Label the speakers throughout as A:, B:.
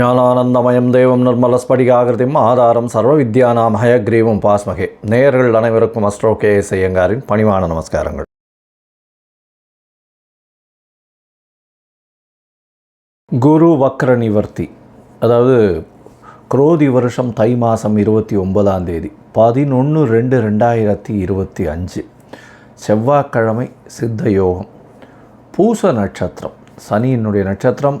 A: ஞானானந்தமயம் தேவம் நிர்மலஸ்படிகாகிருதிம் ஆதாரம் சர்வ வித்யானாம் ஹயக்ரீவம் பாஸ்மகே. நேயர்கள் அனைவருக்கும் அஸ்ட்ரோ கே எஸ் ஐயங்காரின் பணிவான நமஸ்காரங்கள். குரு வக்ர நிவர்த்தி அதாவது குரோதி வருஷம் தை மாதம் இருபத்தி ஒன்பதாம் தேதி பதினொன்று ரெண்டு ரெண்டாயிரத்தி இருபத்தி அஞ்சு. செவ்வாய்க்கிழமை சித்த யோகம். பூச நட்சத்திரம் சனியினுடைய நட்சத்திரம்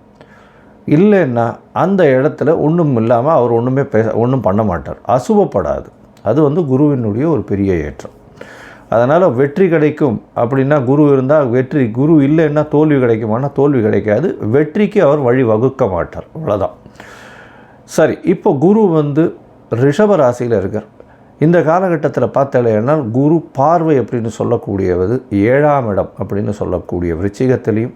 A: இல்லைன்னா அந்த இடத்துல ஒன்றும் இல்லாமல் அவர் ஒன்றுமே பேச ஒன்றும் பண்ண மாட்டார். அசுபப்படாது அது வந்து குருவினுடைய ஒரு பெரிய ஏற்றம். அதனால் வெற்றி கிடைக்கும் அப்படின்னா குரு இருந்தால் வெற்றி குரு இல்லைன்னா தோல்வி கிடைக்குமானா தோல்வி கிடைக்காது. வெற்றிக்கு அவர் வழி வகுக்க மாட்டார். அவ்வளோதான் சரி இப்போ குரு வந்து ரிஷப ராசியில் இருக்கார். இந்த காலகட்டத்தில் பார்த்தாலேனால் குரு பார்வை அப்படின்னு சொல்லக்கூடியவது ஏழாம் இடம் அப்படின்னு சொல்லக்கூடிய விருச்சிகத்திலையும்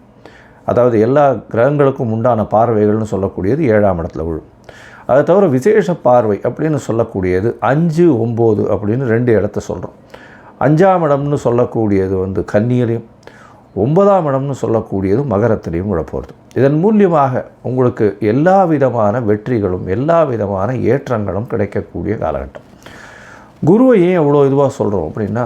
A: அதாவது எல்லா கிரகங்களுக்கும் உண்டான பார்வைகள்னு சொல்லக்கூடியது ஏழாம் இடத்துல விழும். அதை தவிர விசேஷ பார்வை அப்படின்னு சொல்லக்கூடியது அஞ்சு ஒம்பது அப்படின்னு ரெண்டு இடத்த சொல்கிறோம் அஞ்சாம் இடம்னு சொல்லக்கூடியது வந்து கன்னியிலையும் ஒன்பதாம் இடம்னு சொல்லக்கூடியது மகரத்திலையும் விழப்போகிறது இதன் மூலியமாக உங்களுக்கு எல்லா விதமான வெற்றிகளும் எல்லா விதமான ஏற்றங்களும் கிடைக்கக்கூடிய காலகட்டம். குருவை ஏன் எவ்வளோ இதுவாக சொல்கிறோம் அப்படின்னா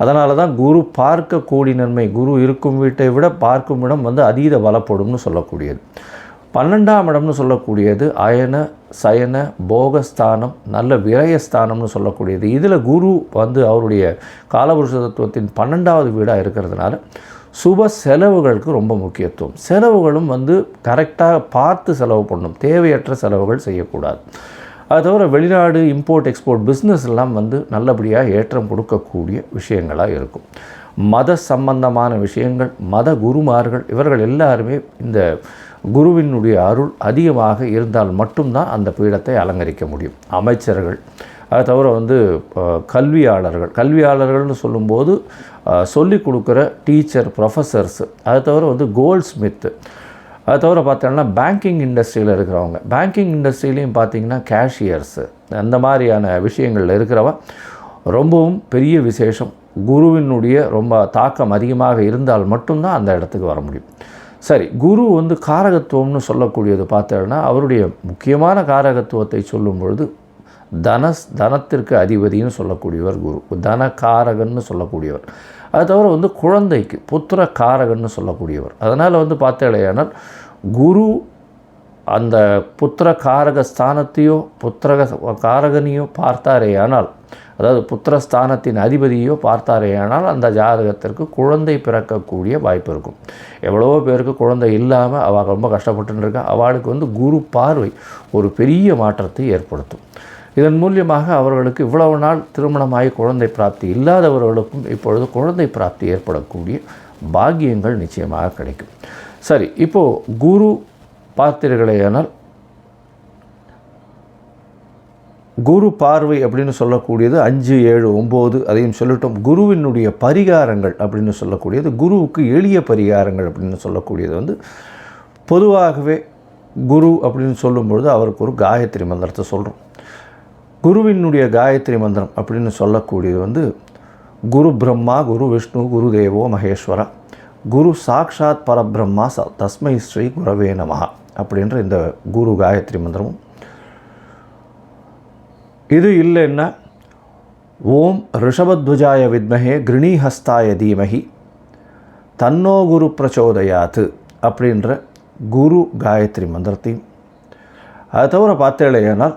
A: அதனால தான் குரு பார்க்க கூடி நன்மை குரு இருக்கும் வீட்டை விட பார்க்கும் இடம் வந்து அதீத பலப்படும்னு சொல்லக்கூடியது. பன்னெண்டாம் இடம்னு சொல்லக்கூடியது அயன சயன போகஸ்தானம் நல்ல விரயஸ்தானம்னு சொல்லக்கூடியது. இதில் குரு வந்து அவருடைய காலபுருஷ தத்துவத்தின் பன்னெண்டாவது வீடாக இருக்கிறதுனால சுப செலவுகளுக்கு ரொம்ப முக்கியத்துவம். செலவுகளும் வந்து கரெக்டாக பார்த்து செலவு பண்ணணும் தேவையற்ற செலவுகள் செய்யக்கூடாது. அது தவிர வெளிநாடு இம்போர்ட் எக்ஸ்போர்ட் பிஸ்னஸ் எல்லாம் வந்து நல்லபடியாக ஏற்றம் கொடுக்கக்கூடிய விஷயங்களாக இருக்கும். மத சம்பந்தமான விஷயங்கள் மத குருமார்கள் இவர்கள் எல்லாருமே இந்த குருவினுடைய அருள் அதிகமாக இருந்தால் மட்டும்தான் அந்த பீடத்தை அலங்கரிக்க முடியும். அமைச்சர்கள் அது தவிர வந்து கல்வியாளர்கள் கல்வியாளர்கள்னு சொல்லும்போது சொல்லிக் கொடுக்குற டீச்சர் ப்ரொஃபஸர்ஸு அது தவிர வந்து கோல்ட் ஸ்மித்து அது தவிர பார்த்தோம்னா பேங்கிங் இண்டஸ்ட்ரியில் இருக்கிறவங்க. பேங்கிங் இண்டஸ்ட்ரியிலையும் பார்த்தீங்கன்னா கேஷியர்ஸு அந்த மாதிரியான விஷயங்களில் இருக்கிறவ ரொம்பவும் பெரிய விசேஷம். குருவினுடைய ரொம்ப தாக்கம் அதிகமாக இருந்தால் மட்டும்தான் அந்த இடத்துக்கு வர முடியும். சரி குரு வந்து காரகத்துவம்னு சொல்லக்கூடியது பார்த்தோன்னா அவருடைய முக்கியமான காரகத்துவத்தை சொல்லும் பொழுது தனஸ் தனத்திற்கு அதிபதினு சொல்லக்கூடியவர் குரு. தனகாரகன்னு சொல்லக்கூடியவர். அது தவிர வந்து குழந்தைக்கு புத்திர காரகன்னு சொல்லக்கூடியவர். அதனால் வந்து பார்த்தாலேயானால் குரு அந்த புத்திர காரக ஸ்தானத்தையோ புத்திரக காரகனையோ பார்த்தாரேயானால் அதாவது புத்திரஸ்தானத்தின் அதிபதியோ பார்த்தாரேயானால் அந்த ஜாதகத்திற்கு குழந்தை பிறக்கக்கூடிய வாய்ப்பு இருக்கும். எவ்வளவோ பேருக்கு குழந்தை இல்லாமல் அவள் ரொம்ப கஷ்டப்பட்டுன்னு இருக்கா. அவளுக்கு வந்து குரு பார்வை ஒரு பெரிய மாற்றத்தை ஏற்படுத்தும். இதன் மூலியமாக அவர்களுக்கு இவ்வளவு நாள் திருமணமாகி குழந்தை பிராப்தி இல்லாதவர்களுக்கும் இப்பொழுது குழந்தை பிராப்தி ஏற்படக்கூடிய பாக்கியங்கள் நிச்சயமாக கிடைக்கும். சரி இப்போது குரு பார்த்தீர்களேயானால் குரு பார்வை அப்படின்னு சொல்லக்கூடியது அஞ்சு ஏழு ஒம்பது அதையும் சொல்லட்டும் குருவினுடைய பரிகாரங்கள் அப்படின்னு சொல்லக்கூடியது குருவுக்கு எளிய பரிகாரங்கள் அப்படின்னு சொல்லக்கூடியது வந்து பொதுவாகவே குரு அப்படின்னு சொல்லும்பொழுது அவருக்கு ஒரு காயத்ரி மந்திரத்தை சொல்கிறோம் குருவினுடைய காயத்ரி மந்திரம் அப்படின்னு சொல்லக்கூடியது வந்து குரு பிரம்மா குரு விஷ்ணு குரு தேவோ மகேஸ்வரா. குரு சாக்ஷாத் பரபிரம்மா ச தஸ்மை ஸ்ரீ குரவே நமஹா அப்படின்ற இந்த குரு காயத்ரி மந்திரமும். இது இல்லைன்னா ஓம் ரிஷபத்வஜாய வித்மஹே கிருணிஹஸ்தாய தீமஹி தன்னோ குரு பிரச்சோதயாத்து அப்படின்ற குரு காயத்ரி மந்திரத்தையும். அது தவிர பார்த்தேன் ஏன்னால்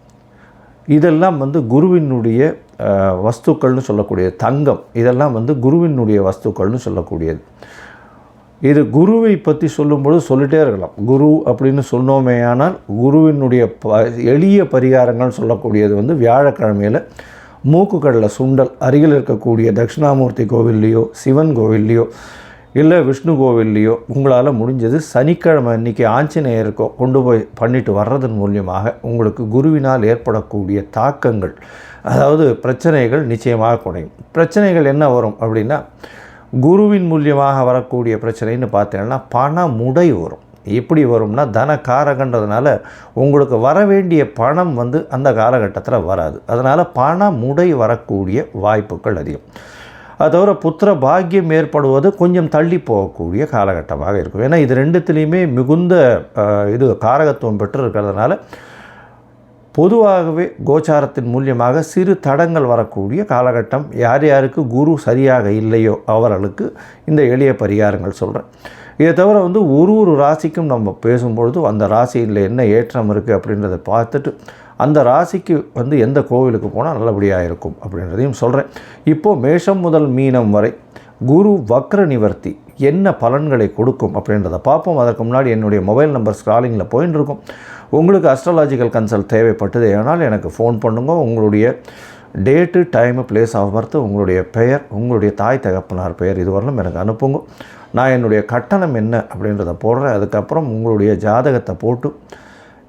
A: இதெல்லாம் வந்து குருவினுடைய வஸ்துக்கள்னு சொல்லக்கூடிய தங்கம். இதெல்லாம் வந்து குருவினுடைய வஸ்துக்கள்னு சொல்லக்கூடியது. இது குருவை பற்றி சொல்லும்பொழுது சொல்லிட்டே இருக்கலாம். குரு அப்படின்னு சொன்னோமே ஆனால் குருவினுடைய ப எளிய பரிகாரங்கள் சொல்லக்கூடியது வந்து வியாழக்கிழமையில் மூக்குக்கடலை சுண்டல் அருகில் இருக்கக்கூடிய தட்சிணாமூர்த்தி கோவில்லையோ சிவன் கோவில்லையோ இல்லை விஷ்ணு கோவில்லையோ உங்களால் முடிஞ்சது சனிக்கிழமை அன்றைக்கி ஆஞ்சநேயருக்கோ கொண்டு போய் பண்ணிட்டு வர்றதன் மூலியமாக உங்களுக்கு குருவினால் ஏற்படக்கூடிய தாக்கங்கள் அதாவது பிரச்சனைகள் நிச்சயமாக குறையும். பிரச்சனைகள் என்ன வரும் அப்படின்னா குருவின் மூலியமாக வரக்கூடிய பிரச்சனைன்னு பார்த்தீங்கன்னா பண முடை வரும். எப்படி வரும்னா தன காரகன்றதுனால உங்களுக்கு வர வேண்டிய பணம் வந்து அந்த காலகட்டத்தில் வராது. அதனால் பண முடை வரக்கூடிய வாய்ப்புகள் அதிகம். அது தவிர புத்திர பாக்கியம் ஏற்படுவது கொஞ்சம் தள்ளி போகக்கூடிய காலகட்டமாக இருக்கும். ஏன்னா இது ரெண்டுத்துலேயுமே மிகுந்த இது காரகத்துவம் பெற்று இருக்கிறதுனால பொதுவாகவே கோச்சாரத்தின் மூலியமாக சிறு தடங்கள் வரக்கூடிய காலகட்டம் யார் யாருக்கு குரு சரியாக இல்லையோ அவர்களுக்கு இந்த எளிய பரிகாரங்கள் சொல்கிறேன் இதை தவிர வந்து ஒரு ஒரு ராசிக்கும் நம்ம பேசும்பொழுது அந்த ராசியில் என்ன ஏற்றம் இருக்குது அப்படின்றத பார்த்துட்டு அந்த ராசிக்கு வந்து எந்த கோவிலுக்கு போனால் நல்லபடியாக இருக்கும் அப்படின்றதையும் சொல்கிறேன். இப்போது மேஷம் முதல் மீனம் வரை குரு வக்ர நிவர்த்தி என்ன பலன்களை கொடுக்கும் அப்படின்றத பார்ப்போம். அதற்கு முன்னாடி என்னுடைய மொபைல் நம்பர் ஸ்க்ராலிங்கில் போயின்னு இருக்கும். உங்களுக்கு அஸ்ட்ராலாஜிக்கல் கன்சல்ட் தேவைப்பட்டது ஆனால் எனக்கு ஃபோன் பண்ணுங்க. உங்களுடைய date time place of birth உங்களுடைய பெயர் உங்களுடைய தாய் தகப்பனார் பெயர் இதுவரையிலும் எனக்கு அனுப்புங்க. நான் என்னுடைய கட்டணம் என்ன அப்படின்றத போடுறேன். அதுக்கப்புறம் உங்களுடைய ஜாதகத்தை போட்டு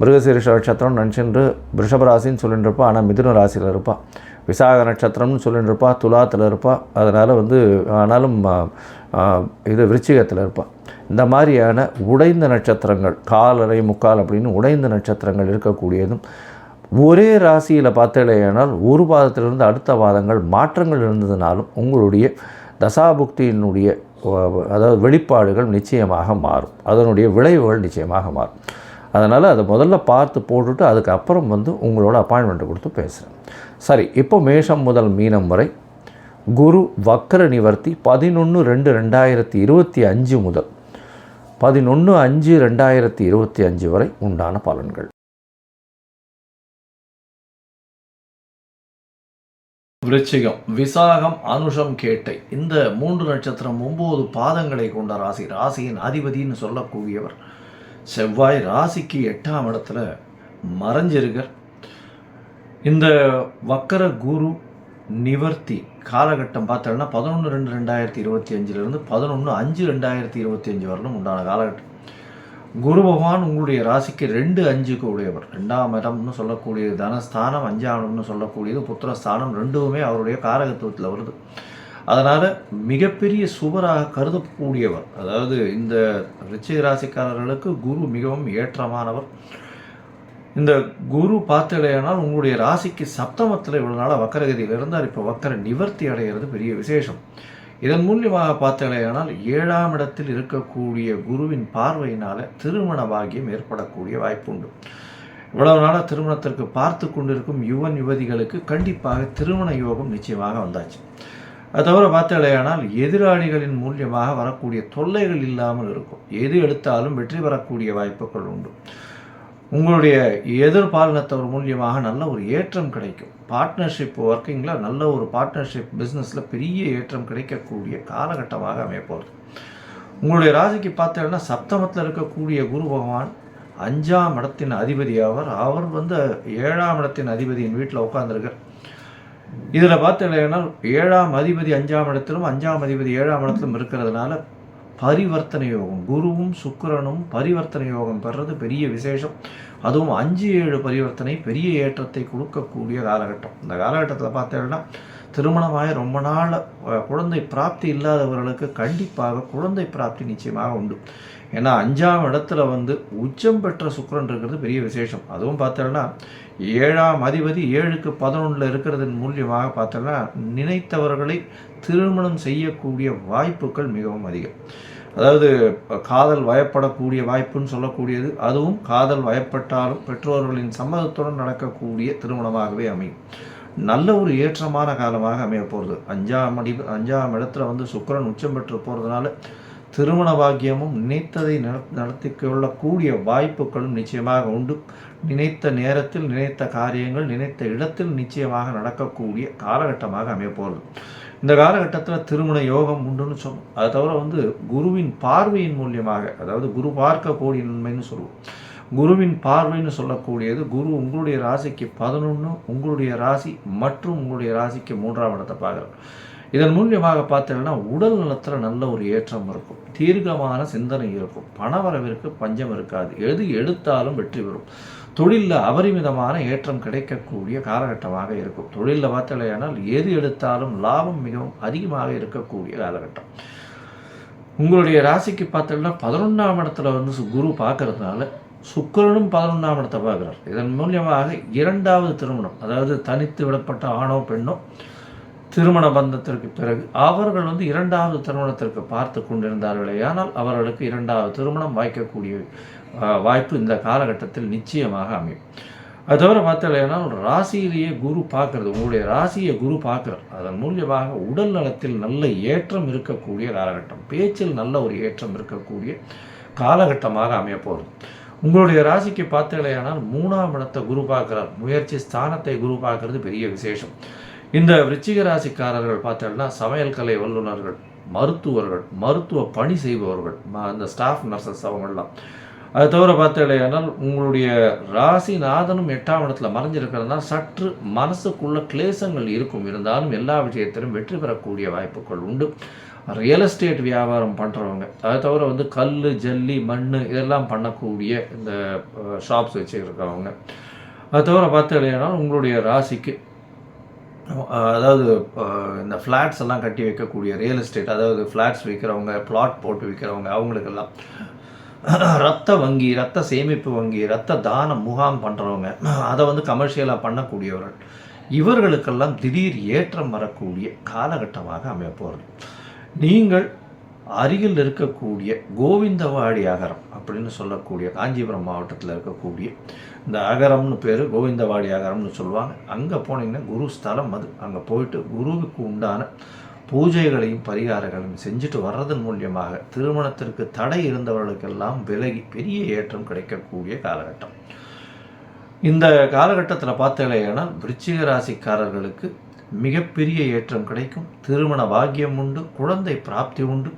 A: மிருகசீரிஷ நட்சத்திரம் நினச்சிட்டு ரிஷபராசின்னு சொல்லிட்டு இருப்பா ஆனால் மிதுன ராசியில் இருப்பாள் விசாக நட்சத்திரம்னு சொல்லிட்டு இருப்பா துலாத்தில் இருப்பா. அதனால் வந்து ஆனாலும் இது விருச்சிகத்தில் இருப்பாள் இந்த மாதிரியான உடைந்த நட்சத்திரங்கள் காலரை முக்கால் அப்படின்னு உடைந்த நட்சத்திரங்கள் இருக்கக்கூடியதும் ஒரே ராசியில் பார்த்தேனால் ஒரு பாதத்திலிருந்து அடுத்த பாதங்கள் மாற்றங்கள் இருந்ததுனாலும் உங்களுடைய தசாபுக்தியினுடைய அதாவது வெளிப்பாடுகள் நிச்சயமாக மாறும். அதனுடைய விளைவுகள் நிச்சயமாக மாறும். அதனால் அதை முதல்ல பார்த்து போட்டுட்டு அதுக்கப்புறம் வந்து உங்களோட அப்பாயின்மெண்ட்டை கொடுத்து பேசுகிறேன் சரி இப்போ மேஷம் முதல் மீனம் வரை குரு வக்கர நிவர்த்தி பதினொன்று ரெண்டு ரெண்டாயிரத்தி இருபத்தி அஞ்சு முதல் பதினொன்று அஞ்சு ரெண்டாயிரத்தி இருபத்தி அஞ்சு வரை உண்டான பலன்கள். விருச்சிகம் விசாகம் அனுஷம் கேட்டை இந்த மூன்று நட்சத்திரம் ஒம்பது பாதங்களை கொண்ட ராசி ராசியின் அதிபதின்னு சொல்லக்கூடியவர். செவ்வாய் ராசிக்கு எட்டாம் இடத்துல மறைஞ்சிருக்கார் இந்த வக்கர குரு நிவர்த்தி காலகட்டம் பார்த்தோம்னா பதினொன்று ரெண்டு ரெண்டாயிரத்தி இருபத்தி அஞ்சிலிருந்து பதினொன்று அஞ்சு ரெண்டாயிரத்தி இருபத்தி அஞ்சு வரலும் உண்டான காலகட்டம். குரு பகவான் உங்களுடைய ராசிக்கு ரெண்டு அஞ்சுக்கு உடையவர் ரெண்டாம் இடம்னு சொல்லக்கூடியது தனஸ்தானம் அஞ்சாம் இடம்னு சொல்லக்கூடியது புத்திரஸ்தானம் ரெண்டுமே அவருடைய காரகத்துவத்தில் வருது. அதனால் மிகப்பெரிய சுவராக கருதக்கூடியவர் அதாவது இந்த ரிச்சிக ராசிக்காரர்களுக்கு குரு மிகவும் ஏற்றமானவர். இந்த குரு பார்த்தலையானால் உங்களுடைய ராசிக்கு சப்தமத்தில் இவ்வளோ நாளாக வக்கரகதியில் இருந்தார். இப்போ வக்கர நிவர்த்தி அடைகிறது பெரிய விசேஷம். இதன் மூலியமாக பார்த்தலையானால் ஏழாம் இடத்தில் இருக்கக்கூடிய குருவின் பார்வையினால் திருமண பாகியம் ஏற்படக்கூடிய வாய்ப்புண்டு. இவ்வளவு நாளாக திருமணத்திற்கு பார்த்து கொண்டிருக்கும் யுவன் யுவதிகளுக்கு கண்டிப்பாக திருமண யோகம் நிச்சயமாக வந்தாச்சு. அது தவிர பார்த்தாலேயானால் எதிராளிகளின் மூலியமாக வரக்கூடிய தொல்லைகள் இல்லாமல் இருக்கும். எது எடுத்தாலும் வெற்றி பெறக்கூடிய வாய்ப்புகள் உண்டு. உங்களுடைய எதிர்பாலினத்தவர் மூலியமாக நல்ல ஒரு ஏற்றம் கிடைக்கும். பார்ட்னர்ஷிப் ஒர்க்கிங்கில் நல்ல ஒரு பார்ட்னர்ஷிப் பிஸ்னஸில் பெரிய ஏற்றம் கிடைக்கக்கூடிய காலகட்டமாக அமையப்போகுது உங்களுடைய ராசிக்கு பார்த்தீங்கன்னா சப்தமத்தில் இருக்கக்கூடிய குரு பகவான் அஞ்சாம் இடத்தின் அதிபதி அவர் அவர் வந்து ஏழாம் இடத்தின் அதிபதியின் வீட்டில் உட்காந்துருக்கார் இதில் பார்த்தீங்கன்னா ஏழாம் அதிபதி அஞ்சாம் இடத்திலும் அஞ்சாம் அதிபதி ஏழாம் இடத்திலும் இருக்கிறதுனால பரிவர்த்தனை யோகம் குருவும் சுக்கிரனும் பரிவர்த்தனை யோகம் பெறது பெரிய விசேஷம். அதுவும் அஞ்சு ஏழு பரிவர்த்தனை பெரிய ஏற்றத்தை கொடுக்கக்கூடிய காலகட்டம். இந்த காலகட்டத்தில் பார்த்தீங்கன்னா திருமணமாய ரொம்ப நாள் குழந்தை பிராப்தி இல்லாதவர்களுக்கு கண்டிப்பாக குழந்தை பிராப்தி நிச்சயமாக உண்டு. ஏன்னா அஞ்சாம் இடத்துல வந்து உச்சம் பெற்ற சுக்கரன் இருக்கிறது பெரிய விசேஷம். அதுவும் பார்த்தோன்னா ஏழாம் அதிபதி ஏழுக்கு பதினொன்றில் இருக்கிறதன் மூலியமாக பார்த்தோன்னா நினைத்தவர்களை திருமணம் செய்யக்கூடிய வாய்ப்புகள் மிகவும் அதிகம். அதாவது காதல் வயப்படக்கூடிய வாய்ப்புன்னு சொல்லக்கூடியது. அதுவும் காதல் வயப்பட்டாலும் பெற்றோர்களின் சம்மதத்துடன் நடக்கக்கூடிய திருமணமாகவே அமையும். நல்ல ஒரு ஏற்றமான காலமாக அமைய போகிறது அஞ்சாம் அடி அஞ்சாம் இடத்துல வந்து சுக்கிரன் உச்சம் பெற்று போகிறதுனால திருமண பாக்கியமும் நினைத்ததை நடத்தி கொள்ளக்கூடிய வாய்ப்புகளும் நிச்சயமாக உண்டு. நினைத்த நேரத்தில் நினைத்த காரியங்கள் நினைத்த இடத்தில் நிச்சயமாக நடக்கக்கூடிய காலகட்டமாக அமையப்போகிறது. இந்த காலகட்டத்தில் திருமண யோகம் உண்டுன்னு சொல்லுவோம் அதை தவிர வந்து குருவின் பார்வையின் மூலியமாக அதாவது குரு பார்க்கக்கூடிய நன்மைன்னு சொல்லுவோம். குருவின் பார்வைன்னு சொல்லக்கூடியது குரு உங்களுடைய ராசிக்கு பதினொன்று உங்களுடைய ராசி மற்றும் உங்களுடைய ராசிக்கு மூன்றாம் இடத்தை பார்க்குறார். இதன் மூலியமாக பார்த்தீங்கன்னா உடல் நலத்தில் நல்ல ஒரு ஏற்றம் இருக்கும். தீர்க்கமான சிந்தனை இருக்கும். பணவரவிற்கு பஞ்சம் இருக்காது. எது எடுத்தாலும் வெற்றி பெறும். தொழிலில் அபரிமிதமான ஏற்றம் கிடைக்கக்கூடிய காலகட்டமாக இருக்கும். தொழிலில் பார்த்தலையானால் எது எடுத்தாலும் லாபம் மிகவும் அதிகமாக இருக்கக்கூடிய காலகட்டம். உங்களுடைய ராசிக்கு பார்த்தீங்கன்னா பதினொன்றாம் இடத்துல வந்து சு- குரு பார்க்கறதுனால சுக்கரனும் பதினொன்றாம் இடத்தை பார்க்குறார். இதன் மூலியமாக இரண்டாவது திருமணம் அதாவது தனித்து விடப்பட்ட ஆணோ பெண்ணோ திருமண பந்தத்திற்கு பிறகு அவர்கள் வந்து இரண்டாவது திருமணத்திற்கு பார்த்து கொண்டிருந்தார்களே. ஆனால் அவர்களுக்கு இரண்டாவது திருமணம் வாய்க்கக்கூடிய வாய்ப்பு இந்த காலகட்டத்தில் நிச்சயமாக அமையும். அது தவிர பார்த்தீங்கன்னா ராசியிலேயே குரு பார்க்கறது உங்களுடைய ராசியை குரு பார்க்கறது அதன் மூலியமாக உடல் நலத்தில் நல்ல ஏற்றம் இருக்கக்கூடிய காலகட்டம் பேச்சில் நல்ல ஒரு ஏற்றம் இருக்கக்கூடிய காலகட்டமாக அமைய உங்களுடைய ராசிக்கு பார்த்தீங்களேயானால் மூணாம் இடத்தை குரு பார்க்கிறார். முயற்சி ஸ்தானத்தை குரு பார்க்கறது பெரிய விசேஷம். இந்த விருச்சிக ராசிக்காரர்கள் பார்த்தோம்னா சமையல் கலை வல்லுநர்கள் மருத்துவர்கள் மருத்துவ பணி செய்பவர்கள் ம- அந்த ஸ்டாஃப் நர்சஸ் அவங்கெல்லாம் அது தவிர பார்த்தீங்களேயானால் உங்களுடைய ராசிநாதனும் எட்டாம் இடத்துல மறைஞ்சிருக்கிறதுனா சற்று மனசுக்குள்ள கிளேசங்கள் இருக்கும். இருந்தாலும் எல்லா விஷயத்திலும் வெற்றி பெறக்கூடிய வாய்ப்புகள் உண்டு. ரியல் எஸ்டேட் வியாபாரம் பண்ணுறவங்க அதை தவிர வந்து கல் ஜல்லி மண் இதெல்லாம் பண்ணக்கூடிய இந்த ஷாப்ஸ் வச்சுருக்கிறவங்க. அது தவிர பார்த்தீங்கன்னா உங்களுடைய ராசிக்கு அதாவது இந்த ஃப்ளாட்ஸ் எல்லாம் கட்டி வைக்கக்கூடிய ரியல் எஸ்டேட் அதாவது ஃப்ளாட்ஸ் விற்கிறவங்க பிளாட் போட்டு விற்கிறவங்க அவங்களுக்கெல்லாம் ரத்த வங்கி ரத்த சேமிப்பு வங்கி ரத்த தான முகாம் பண்ணுறவங்க அதை வந்து கமர்ஷியலாக பண்ணக்கூடியவர்கள் இவர்களுக்கெல்லாம் திடீர் ஏற்றம் வரக்கூடிய காலகட்டமாக அமையப்போகிறது நீங்கள் அருகில் இருக்கக்கூடிய கோவிந்தவாடி அகரம் அப்படின்னு சொல்லக்கூடிய காஞ்சிபுரம் மாவட்டத்தில் இருக்கக்கூடிய இந்த அகரம்னு பேர் கோவிந்தவாடி அகரம்னு சொல்லுவாங்க. அங்கே போனீங்கன்னா குரு ஸ்தலம் அது. அங்கே போயிட்டு குருவுக்கு உண்டான பூஜைகளையும் பரிகாரங்களையும் செஞ்சுட்டு வர்றதன் மூலியமாக திருமணத்திற்கு தடை இருந்தவர்களுக்கெல்லாம் விலகி பெரிய ஏற்றம் கிடைக்கக்கூடிய காலகட்டம். இந்த காலகட்டத்தில் பார்த்தீங்கன்னா விருச்சிக ராசிக்காரர்களுக்கு மிகப்பெரிய ஏற்றம் கிடைக்கும். திருமண பாக்கியம் உண்டு குழந்தை பிராப்தி உண்டு.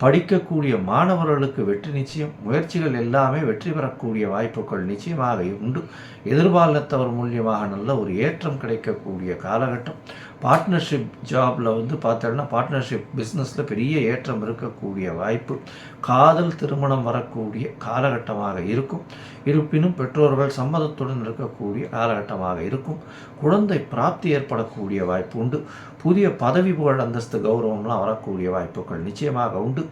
A: படிக்கக்கூடிய மாணவர்களுக்கு வெற்றி நிச்சயம். முயற்சிகள் எல்லாமே வெற்றி பெறக்கூடிய வாய்ப்புகள் நிச்சயமாக உண்டு. எதிர்பாலத்தவர் மூலியமாக நல்ல ஒரு ஏற்றம் கிடைக்கக்கூடிய காலகட்டம். பார்ட்னர்ஷிப் ஜாபில் வந்து பார்த்தோன்னா பார்ட்னர்ஷிப் பிஸ்னஸில் பெரிய ஏற்றம் இருக்கக்கூடிய வாய்ப்பு காதல் திருமணம் வரக்கூடிய காலகட்டமாக இருக்கும். இருப்பினும் பெற்றோர்கள் சம்மதத்துடன் இருக்கக்கூடிய காலகட்டமாக இருக்கும். குழந்தை பிராப்தி ஏற்படக்கூடிய வாய்ப்பு உண்டு. புதிய பதவி புகழ் அந்தஸ்து கௌரவம்லாம் வரக்கூடிய வாய்ப்புகள் நிச்சயமாக உண்டு.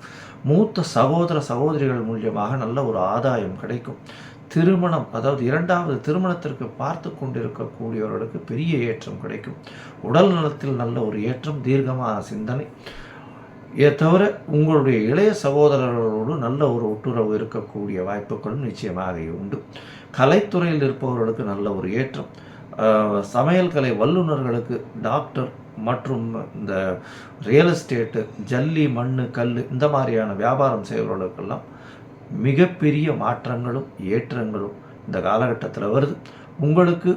A: மூத்த சகோதர சகோதரிகள் மூலியமாக நல்ல ஒரு ஆதாயம் கிடைக்கும். திருமணம் அதாவது இரண்டாவது திருமணத்திற்கு பார்த்து கொண்டிருக்கக்கூடியவர்களுக்கு பெரிய ஏற்றம் கிடைக்கும். உடல் நலத்தில் நல்ல ஒரு ஏற்றம் தீர்க்கமான சிந்தனை. இதை தவிர உங்களுடைய இளைய சகோதரர்களோடு நல்ல ஒரு ஒட்டுறவு இருக்கக்கூடிய வாய்ப்புகளும் நிச்சயமாக உண்டு. கலைத்துறையில் இருப்பவர்களுக்கு நல்ல ஒரு ஏற்றம். சமையல் கலை வல்லுநர்களுக்கு டாக்டர் மற்றும் இந்த ரியல் எஸ்டேட்டு ஜல்லி மண் கல் இந்த மாதிரியான வியாபாரம் செய்பவர்களுக்கெல்லாம் மிகப்பெரிய மாற்றங்களும் ஏற்றங்களும் இந்த காலகட்டத்தில் வருது. உங்களுக்கு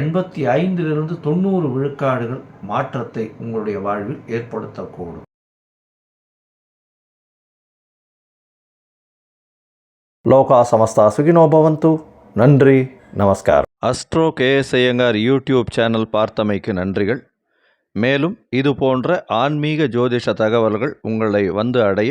A: எண்பத்தி ஐந்திலிருந்து தொண்ணூறு விழுக்காடுகள் மாற்றத்தை உங்களுடைய வாழ்வில் ஏற்படுத்தக்கூடும். லோகா சமஸ்தா சுகினோ பவந்து. நன்றி நமஸ்கார் astro KS Iyengar YouTube channel பார்த்தமைக்கு நன்றிகள். மேலும் இது போன்ற ஆன்மீக ஜோதிஷ தகவல்கள் உங்களை வந்து அடைய